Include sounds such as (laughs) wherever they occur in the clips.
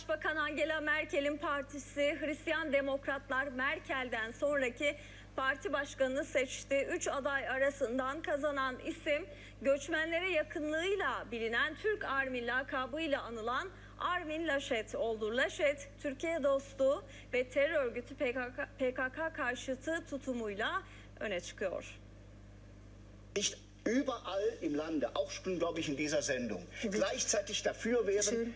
Başbakan Angela Merkel'in partisi Hristiyan Demokratlar Merkel'den sonraki parti başkanını seçti. Üç aday arasından kazanan isim göçmenlere yakınlığıyla bilinen Türk Armin lakabıyla anılan Armin Laschet oldu. Laschet, Türkiye dostu ve terör örgütü PKK, PKK karşıtı tutumuyla öne çıkıyor. nicht überall im Lande, auch schon, glaube ich, in dieser Sendung, gleichzeitig dafür wären,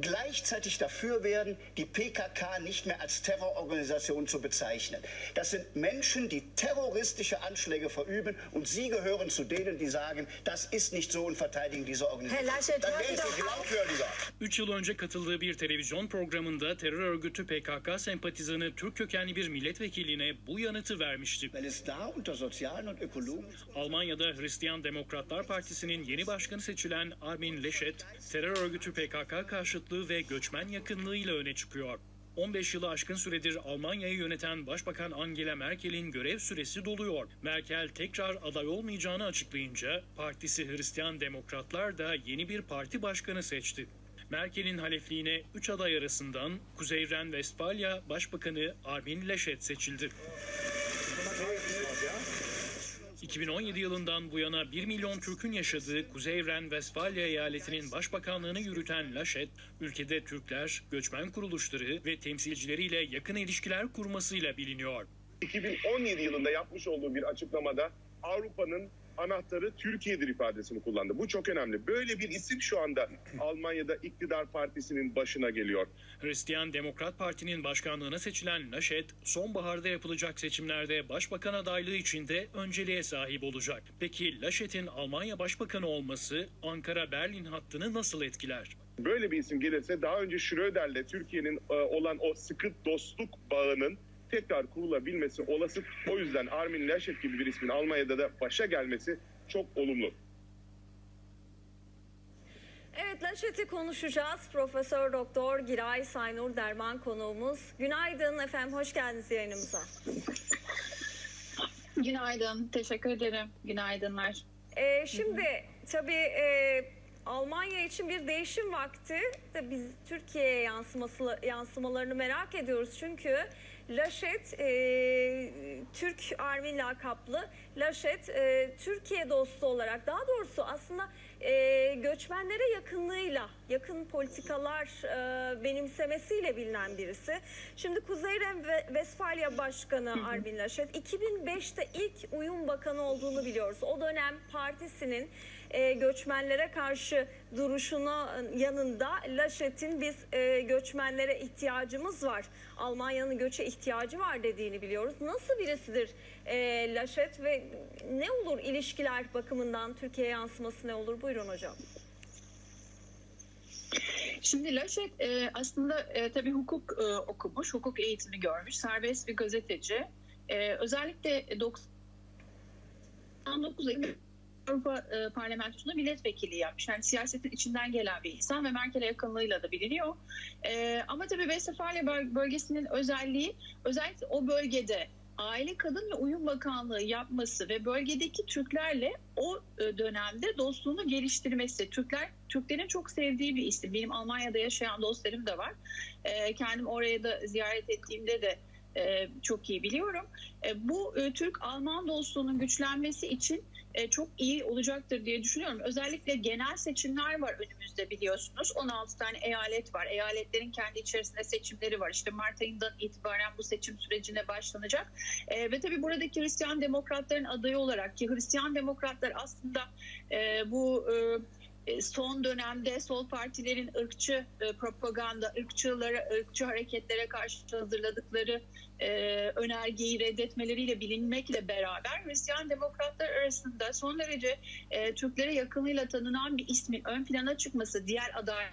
gleichzeitig dafür werden, die PKK nicht mehr als Terrororganisation zu bezeichnen. Das sind Menschen, die terroristische Anschläge verüben und Sie gehören zu denen, die sagen, das ist nicht so und verteidigen diese Organisation. Herr Laschet, Dann hören wären Sie Sie doch auf. glaubwürdiger. 3 yıl önce katıldığı bir televizyon programında terör örgütü PKK sempatizanı Türk kökenli bir milletvekiline bu yanıtı vermişti. Wenn es da unter Sozialen und Ökonomen Almanya'da Hristiyan Demokratlar Partisi'nin yeni başkanı seçilen Armin Laschet, terör örgütü PKK karşıtlığı ve göçmen yakınlığıyla öne çıkıyor. 15 yılı aşkın süredir Almanya'yı yöneten Başbakan Angela Merkel'in görev süresi doluyor. Merkel tekrar aday olmayacağını açıklayınca partisi Hristiyan Demokratlar da yeni bir parti başkanı seçti. Merkel'in halefliğine 3 aday arasından Kuzey Ren-Vestfalya Başbakanı Armin Laschet seçildi. 2017 yılından bu yana 1 milyon Türk'ün yaşadığı Kuzey Ren-Vestfalya eyaletinin başbakanlığını yürüten Laschet, ülkede Türkler, göçmen kuruluşları ve temsilcileriyle yakın ilişkiler kurmasıyla biliniyor. 2017 yılında yapmış olduğu bir açıklamada Avrupa'nın anahtarı Türkiye'dir ifadesini kullandı. Bu çok önemli. Böyle bir isim şu anda Almanya'da iktidar partisinin başına geliyor. Hristiyan Demokrat Parti'nin başkanlığına seçilen Laschet, sonbaharda yapılacak seçimlerde başbakan adaylığı için de önceliğe sahip olacak. Peki Laschet'in Almanya başbakanı olması Ankara-Berlin hattını nasıl etkiler? Böyle bir isim gelirse daha önce Schröder'le Türkiye'nin e, olan o sıkı dostluk bağının tekrar kurulabilmesi olası. O yüzden Armin Laschet gibi bir ismin Almanya'da da başa gelmesi çok olumlu. Evet Laschet'i konuşacağız. Profesör Doktor Giray Saynur Derman konuğumuz. Günaydın efendim, hoş geldiniz yayınımıza. Günaydın, teşekkür ederim. Günaydınlar. Ee, şimdi tabii e, Almanya için bir değişim vakti. De biz Türkiye'ye yansıması yansımalarını merak ediyoruz çünkü Laschet e, Türk Armin lakaplı Laschet e, Türkiye dostu olarak daha doğrusu aslında e, göçmenlere yakınlığıyla yakın politikalar e, benimsemesiyle bilinen birisi. Şimdi Kuzey Ren-Vestfalya Başkanı Armin Laschet 2005'te ilk uyum bakanı olduğunu biliyoruz. O dönem partisinin e, göçmenlere karşı duruşunun yanında Laschet'in biz e, göçmenlere ihtiyacımız var. Almanya'nın göçe ihtiyacı var dediğini biliyoruz. Nasıl birisidir e, Laschet ve ne olur ilişkiler bakımından Türkiye yansıması ne olur? Buyurun hocam. Şimdi Laschet e, aslında e, tabii hukuk e, okumuş, hukuk eğitimi görmüş, serbest bir gazeteci. E, özellikle 99 Ekim Avrupa Parlamentosu'nda milletvekili yapmış. Yani siyasetin içinden gelen bir insan ve Merkel'e yakınlığıyla da biliniyor. E, ama tabii Westfalia böl- bölgesinin özelliği özellikle o bölgede Aile Kadın ve Uyum Bakanlığı yapması ve bölgedeki Türklerle o e, dönemde dostluğunu geliştirmesi. Türkler Türklerin çok sevdiği bir isim. Benim Almanya'da yaşayan dostlarım da var. E, kendim oraya da ziyaret ettiğimde de e, çok iyi biliyorum. Bu Türk-Alman dostluğunun güçlenmesi için e, çok iyi olacaktır diye düşünüyorum. Özellikle genel seçimler var önümüzde biliyorsunuz. 16 tane eyalet var. Eyaletlerin kendi içerisinde seçimleri var. İşte Mart ayından itibaren bu seçim sürecine başlanacak. E, ve tabii buradaki Hristiyan demokratların adayı olarak ki Hristiyan demokratlar aslında e, bu e, son dönemde sol partilerin ırkçı e, propaganda, ırkçılara, ırkçı hareketlere karşı hazırladıkları e, önergeyi reddetmeleriyle bilinmekle beraber Hristiyan demokratlar arasında son derece e, Türklere yakınıyla tanınan bir ismin ön plana çıkması diğer adaylara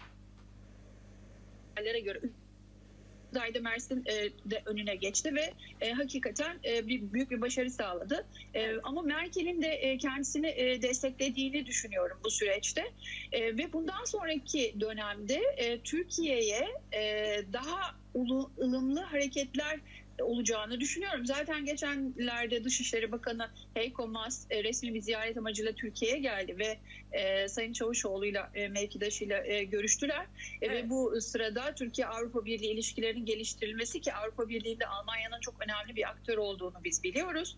göre adayda Mersin e, de önüne geçti ve e, hakikaten e, bir büyük bir başarı sağladı. E, ama Merkel'in de e, kendisini e, desteklediğini düşünüyorum bu süreçte. E, ve bundan sonraki dönemde e, Türkiye'ye e, daha ılımlı hareketler olacağını düşünüyorum. Zaten geçenlerde Dışişleri Bakanı Heiko Maas e, resmi bir ziyaret amacıyla Türkiye'ye geldi ve e, Sayın Çavuşoğlu'yla e, mevkidaşıyla e, görüştüler. E, Evet. Ve bu sırada Türkiye-Avrupa Birliği ilişkilerinin geliştirilmesi ki Avrupa Birliği'nde Almanya'nın çok önemli bir aktör olduğunu biz biliyoruz.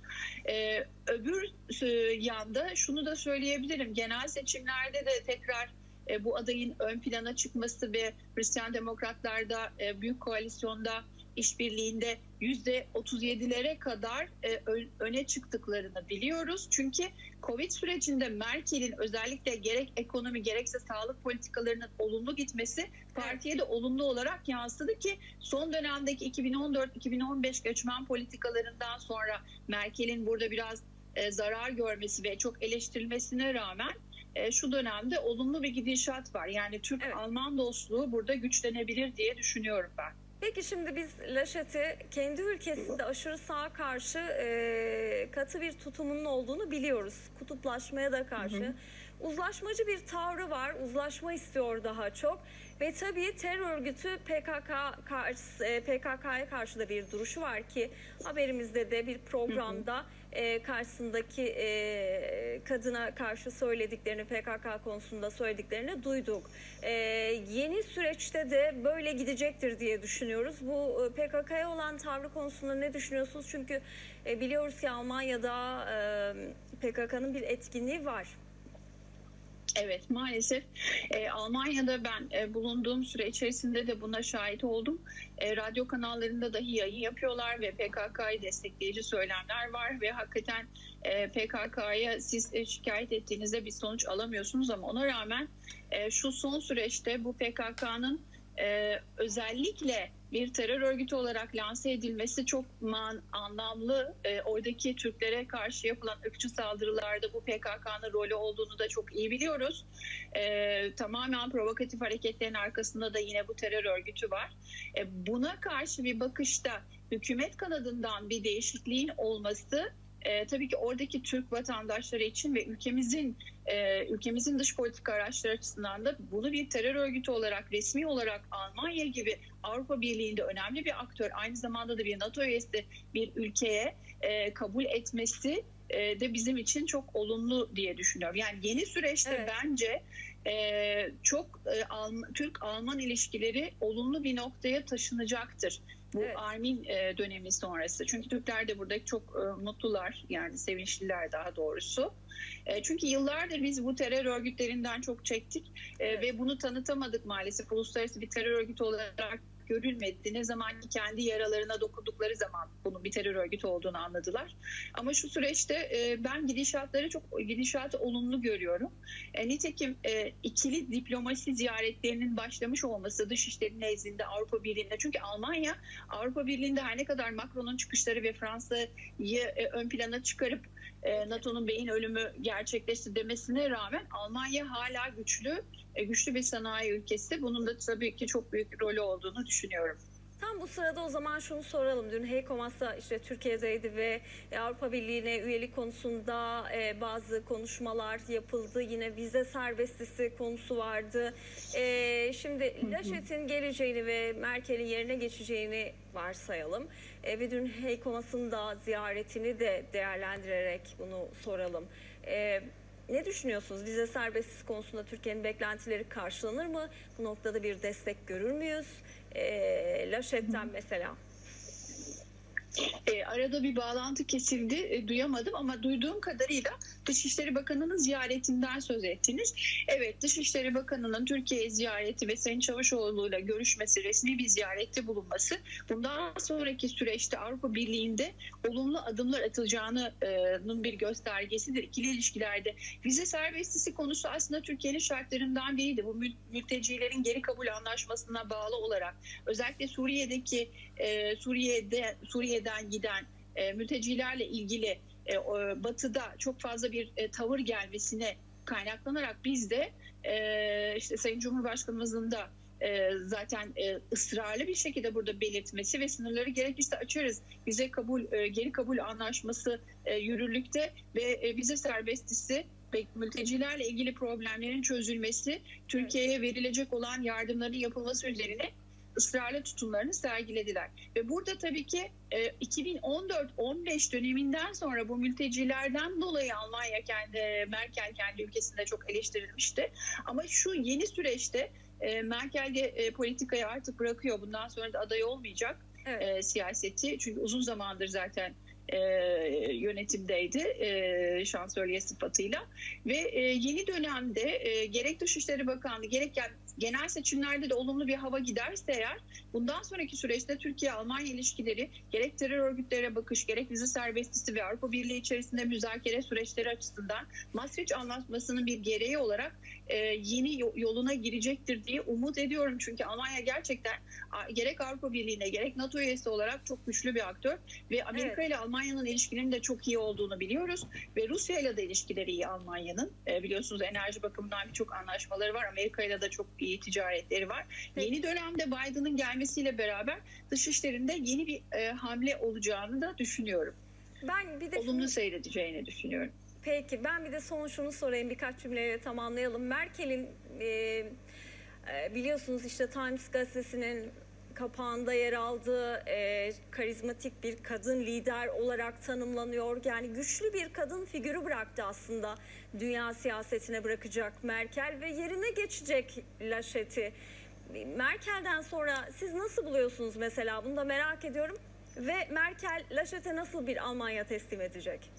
E, öbür e, yanda şunu da söyleyebilirim. Genel seçimlerde de tekrar e, bu adayın ön plana çıkması ve Hristiyan Demokratlar'da e, büyük koalisyonda işbirliğinde yüzde 37'lere kadar e, öne çıktıklarını biliyoruz. Çünkü Covid sürecinde Merkel'in özellikle gerek ekonomi gerekse sağlık politikalarının olumlu gitmesi partiye de olumlu olarak yansıdı ki son dönemdeki 2014-2015 göçmen politikalarından sonra Merkel'in burada biraz e, zarar görmesi ve çok eleştirilmesine rağmen e, şu dönemde olumlu bir gidişat var. Yani Evet. Türk-Alman dostluğu burada güçlenebilir diye düşünüyorum ben. Peki şimdi biz Laşet'i kendi ülkesinde aşırı sağa karşı e, katı bir tutumunun olduğunu biliyoruz. Kutuplaşmaya da karşı. Uzlaşmacı bir tavrı var. Uzlaşma istiyor daha çok. Ve tabii terör örgütü PKK e, PKK'ya karşı da bir duruşu var ki haberimizde de bir programda e, karşısındaki e, kadına karşı söylediklerini PKK konusunda söylediklerini duyduk. E, yeni süreçte de böyle gidecektir diye düşünüyoruz. Bu e, PKK'ya olan tavrı konusunda ne düşünüyorsunuz? Çünkü e, biliyoruz ki Almanya'da e, PKK'nın bir etkinliği var. Evet maalesef e, Almanya'da ben e, bulunduğum süre içerisinde de buna şahit oldum. E, radyo kanallarında dahi yayın yapıyorlar ve PKK'yı destekleyici söylemler var ve hakikaten e, PKK'ya siz e, şikayet ettiğinizde bir sonuç alamıyorsunuz ama ona rağmen e, şu son süreçte bu PKK'nın e, özellikle bir terör örgütü olarak lanse edilmesi çok man, anlamlı. E, oradaki Türklere karşı yapılan ırkçı saldırılarda bu PKK'nın rolü olduğunu da çok iyi biliyoruz. E, tamamen provokatif hareketlerin arkasında da yine bu terör örgütü var. E, buna karşı bir bakışta hükümet kanadından bir değişikliğin olması e, tabii ki oradaki Türk vatandaşları için ve ülkemizin e, ülkemizin dış politika araçları açısından da bunu bir terör örgütü olarak resmi olarak Almanya gibi Avrupa Birliği'nde önemli bir aktör aynı zamanda da bir NATO üyesi bir ülkeye e, kabul etmesi e, de bizim için çok olumlu diye düşünüyorum. Yani yeni süreçte Evet. bence e, çok e, Alm- Türk-Alman ilişkileri olumlu bir noktaya taşınacaktır. Bu Evet. Armin e, dönemi sonrası. Çünkü Türkler de burada çok e, mutlular yani sevinçliler daha doğrusu. E, çünkü yıllardır biz bu terör örgütlerinden çok çektik e, Evet. ve bunu tanıtamadık maalesef. Uluslararası bir terör örgütü olarak görülmedi. Ne zaman ki kendi yaralarına dokundukları zaman bunun bir terör örgütü olduğunu anladılar. Ama şu süreçte e, ben gidişatları çok gidişatı olumlu görüyorum. E, nitekim e, ikili diplomasi ziyaretlerinin başlamış olması Dışişleri nezdinde Avrupa Birliği'nde. Çünkü Almanya Avrupa Birliği'nde her ne kadar Macron'un çıkışları ve Fransa'yı e, ön plana çıkarıp NATO'nun beyin ölümü gerçekleşti demesine rağmen Almanya hala güçlü e, güçlü bir sanayi ülkesi. Bunun da tabii ki çok büyük bir rolü olduğunu düşünüyorum. Tam bu sırada o zaman şunu soralım. Dün da işte Türkiye'deydi ve e, Avrupa Birliği'ne üyelik konusunda e, bazı konuşmalar yapıldı. Yine vize serbestisi konusu vardı. E, şimdi Laşet'in geleceğini ve Merkel'in yerine geçeceğini varsayalım. E, ve dün Heiko Maas'ın da ziyaretini de değerlendirerek bunu soralım. E, ne düşünüyorsunuz? Vize serbestisi konusunda Türkiye'nin beklentileri karşılanır mı? Bu noktada bir destek görür müyüz? E, Laşet'ten mesela. E, arada bir bağlantı kesildi, e, duyamadım ama duyduğum kadarıyla Dışişleri Bakanı'nın ziyaretinden söz ettiniz. Evet, Dışişleri Bakanı'nın Türkiye ziyareti ve Sayın Çavuşoğlu'yla görüşmesi, resmi bir ziyarette bulunması bundan sonraki süreçte Avrupa Birliği'nde olumlu adımlar atılacağının bir göstergesidir. İkili ilişkilerde vize serbestisi konusu aslında Türkiye'nin şartlarından biriydi. Bu mül- mültecilerin geri kabul anlaşmasına bağlı olarak özellikle Suriye'deki e, Suriye'de Suriye'den giden e, mültecilerle ilgili e, Batı'da çok fazla bir e, tavır gelmesine kaynaklanarak biz de e, işte Sayın Cumhurbaşkanımızın da e, zaten e, ısrarlı bir şekilde burada belirtmesi ve sınırları gerekirse açarız. Bize kabul e, geri kabul anlaşması e, yürürlükte ve e, vize serbestisi ve mültecilerle ilgili problemlerin çözülmesi, Türkiye'ye verilecek olan yardımların yapılması üzerine ısrarlı tutumlarını sergilediler. Ve burada tabii ki e, 2014-15 döneminden sonra bu mültecilerden dolayı Almanya kendi Merkel kendi ülkesinde çok eleştirilmişti. Ama şu yeni süreçte e, Merkel de e, politikayı artık bırakıyor. Bundan sonra da aday olmayacak Evet. e, siyaseti. Çünkü uzun zamandır zaten e, yönetimdeydi e, şansölye sıfatıyla. Ve e, yeni dönemde e, gerek Dışişleri Bakanlığı gerek genel seçimlerde de olumlu bir hava giderse eğer bundan sonraki süreçte Türkiye-Almanya ilişkileri gerek terör örgütlere bakış gerek vize serbestisi ve Avrupa Birliği içerisinde müzakere süreçleri açısından Maastricht Anlaşması'nın bir gereği olarak yeni yo- yoluna girecektir diye umut ediyorum. Çünkü Almanya gerçekten gerek Avrupa Birliği'ne gerek NATO üyesi olarak çok güçlü bir aktör ve Amerika ile Almanya'nın ilişkilerinin de çok iyi olduğunu biliyoruz ve Rusya ile de ilişkileri iyi Almanya'nın. E, biliyorsunuz enerji bakımından birçok anlaşmaları var. Amerika ile de çok iyi ticaretleri var. Peki. Yeni dönemde Biden'ın gelmesiyle beraber dışişlerinde yeni bir e, hamle olacağını da düşünüyorum. Ben bir de Olumlu seyredeceğini düşünüyorum. Peki ben bir de son şunu sorayım birkaç cümleyle tamamlayalım. Merkel'in e, e, biliyorsunuz işte Times gazetesinin kapağında yer aldığı e, karizmatik bir kadın lider olarak tanımlanıyor. Yani güçlü bir kadın figürü bıraktı aslında dünya siyasetine bırakacak Merkel ve yerine geçecek Laşet'i. Merkel'den sonra siz nasıl buluyorsunuz mesela bunu da merak ediyorum. Ve Merkel Laşet'e nasıl bir Almanya teslim edecek?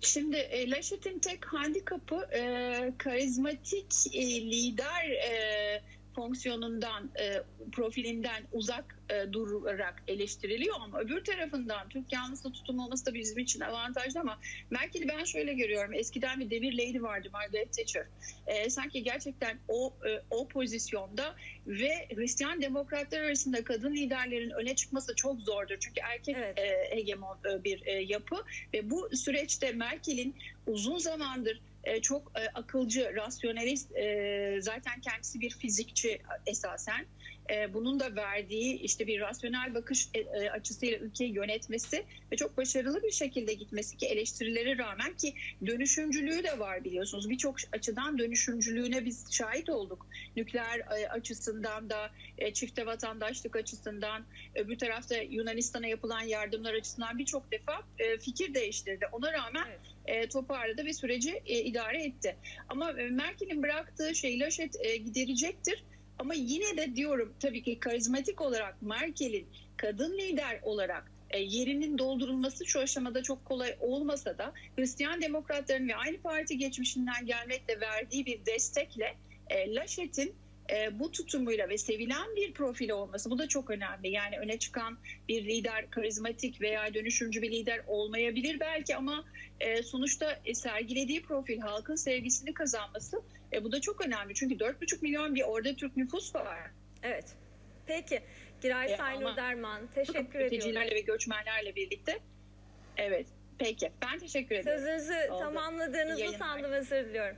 Şimdi e, Laşet'in tek handikapı e, karizmatik e, lider e, fonksiyonundan, e, profilinden uzak e, durarak eleştiriliyor ama öbür tarafından Türk yanlısı tutum olması da bizim için avantajlı ama Merkel'i ben şöyle görüyorum. Eskiden bir devir lady vardı Margaret Thatcher. E, sanki gerçekten o e, o pozisyonda ve Hristiyan demokratlar arasında kadın liderlerin öne çıkması çok zordur. Çünkü erkek Evet. e, hegemon e, bir e, yapı ve bu süreçte Merkel'in uzun zamandır e, çok e, akılcı, rasyonelist, e, zaten kendisi bir fizikçi esasen. E, bunun da verdiği işte bir rasyonel bakış e, e, açısıyla ülkeyi yönetmesi ve çok başarılı bir şekilde gitmesi ki eleştirilere rağmen ki dönüşümcülüğü de var biliyorsunuz. Birçok açıdan dönüşümcülüğüne biz şahit olduk. Nükleer açısından da çifte vatandaşlık açısından öbür tarafta Yunanistan'a yapılan yardımlar açısından birçok defa fikir değiştirdi. Ona rağmen Evet. toparladı ve süreci idare etti. Ama Merkel'in bıraktığı şey Laşet giderecektir. Ama yine de diyorum tabii ki karizmatik olarak Merkel'in kadın lider olarak e, yerinin doldurulması şu aşamada çok kolay olmasa da Hristiyan Demokratların ve aynı parti geçmişinden gelmekle verdiği bir destekle e, Laşet'in e, bu tutumuyla ve sevilen bir profili olması bu da çok önemli. Yani öne çıkan bir lider, karizmatik veya dönüşümcü bir lider olmayabilir belki ama sonuçta sergilediği profil halkın sevgisini kazanması e, bu da çok önemli. Çünkü 4,5 milyon bir orada Türk nüfus var. Evet. Peki. Giray E, Saynur ama- Derman teşekkür ediyorum. Ve göçmenlerle birlikte. Evet. Peki. Ben teşekkür ederim. Sözünüzü Oldu. tamamladığınızı Yayınlar. sandım özür diliyorum.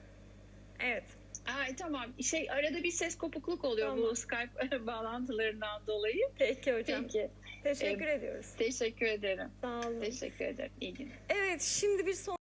Evet. Aa, tamam. Şey arada bir ses kopukluk oluyor Tamam. bu Skype (laughs) bağlantılarından dolayı. Peki hocam. Peki. Teşekkür ediyoruz. Teşekkür ederim. Sağ olun. Teşekkür ederim. İyi günler. Evet şimdi bir son